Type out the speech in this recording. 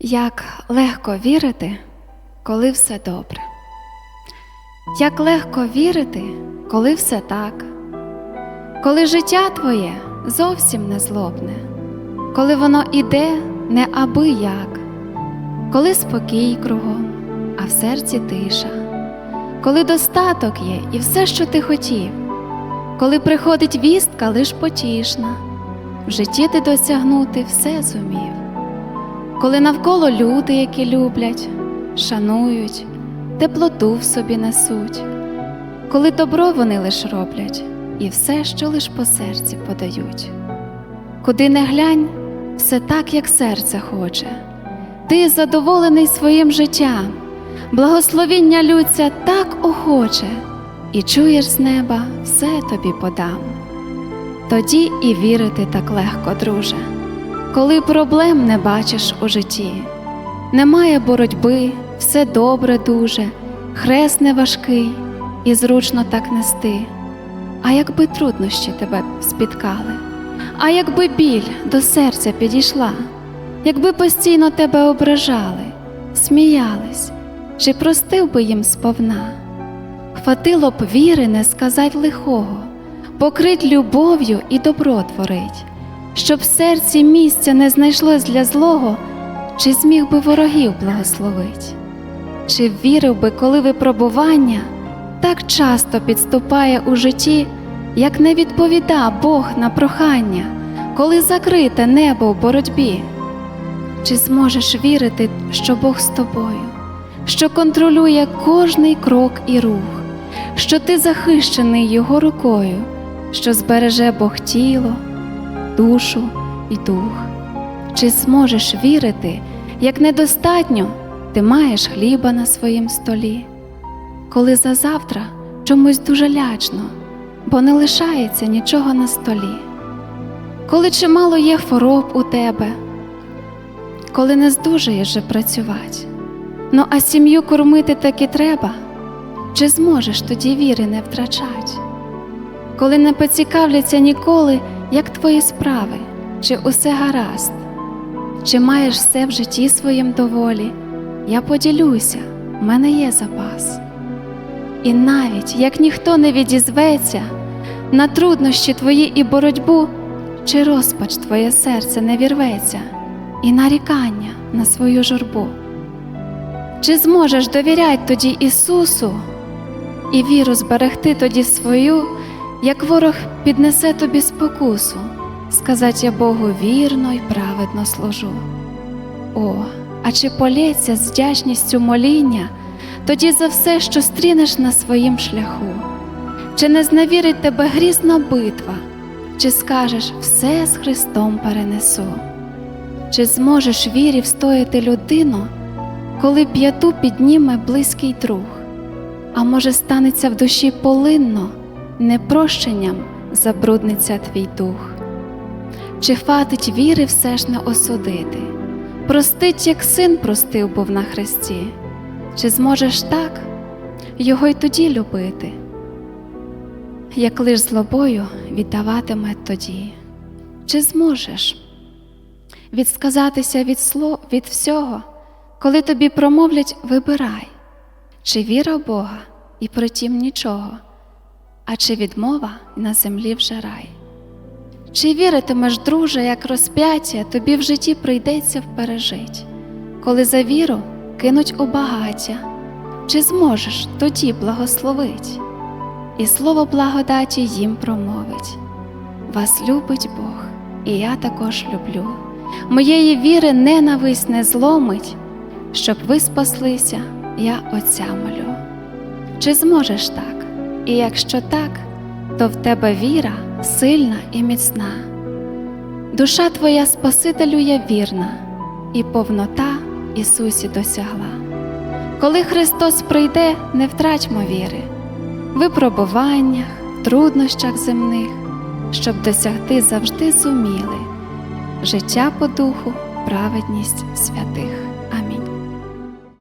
Як легко вірити, коли все добре. Як легко вірити, коли все так, коли життя твоє зовсім не злобне, коли воно іде не аби як, коли спокій кругом, а в серці тиша, коли достаток є і все, що ти хотів, коли приходить вістка лиш потішна, в житті ти досягнути все зумів коли навколо люди, які люблять, шанують, теплоту в собі несуть, коли добро вони лиш роблять і все, що лиш по серці подають. Куди не глянь, все так, як серце хоче, ти задоволений своїм життям, благословіння лються так охоче, і чуєш з неба все тобі подам. Тоді і вірити так легко, друже коли проблем не бачиш у житті, немає боротьби, все добре дуже, хрест не важкий і зручно так нести. А якби труднощі тебе спіткали, а якби біль до серця підійшла, якби постійно тебе ображали, сміялись, чи простив би їм сповна, хватило б віри не сказать лихого, покрить любов'ю і добро творить щоб в серці місця не знайшлось для злого, чи зміг би ворогів благословить, чи вірив би, коли випробування так часто підступає у житті, як не відповіда Бог на прохання, коли закрите небо в боротьбі, чи зможеш вірити, що Бог з тобою, що контролює кожний крок і рух, що ти захищений Його рукою, що збереже Бог тіло душу і дух. Чи зможеш вірити, як недостатньо ти маєш хліба на своїм столі, коли за завтра чомусь дуже лячно, бо не лишається нічого на столі, коли чимало є хвороб у тебе, коли не здужаєш же працювати, ну а сім'ю кормити таки треба, чи зможеш тоді віри не втрачать, коли не поцікавляться ніколи як твої справи, чи усе гаразд, чи маєш все в житті своїм доволі, я поділюся, в мене є запас. І навіть як ніхто не відізветься на труднощі твої і боротьбу, чи розпач твоє серце не вірветься, і нарікання на свою журбу, чи зможеш довіряти тоді Ісусу і віру зберегти тоді свою? Як ворог піднесе тобі спокусу, сказать я Богу вірно й праведно служу. О, а чи полється з вдячністю моління тоді за все, що стрінеш на своїм шляху, чи не зневірить тебе грізна битва, чи скажеш все з Христом перенесу, чи зможеш вірі встояти людину, коли п'яту підніме близький друг, а може станеться в душі полинно непрощенням забрудниться твій дух, чи хватить віри все ж не осудити, простить, як син простив був на хресті, чи зможеш так його й тоді любити, як лиш злобою віддаватиме тоді, чи зможеш відсказатися від слов, від всього, коли тобі промовлять вибирай, чи віра в Бога і притім нічого а чи відмова на землі вже рай? Чи віритимеш, друже, як розп'яття тобі в житті прийдеться впережить, коли за віру кинуть у багаття, чи зможеш тоді благословить, і слово благодаті їм промовить. Вас любить Бог, і я також люблю. Моєї віри ненависть не зломить, щоб ви спаслися, я Отця молю. Чи зможеш так? І якщо так, то в тебе віра сильна і міцна. Душа твоя Спасителю є вірна, і повнота Ісусі досягла. Коли Христос прийде, не втратьмо віри, випробуваннях, труднощах земних, щоб досягти завжди зуміли життя по духу, праведність святих.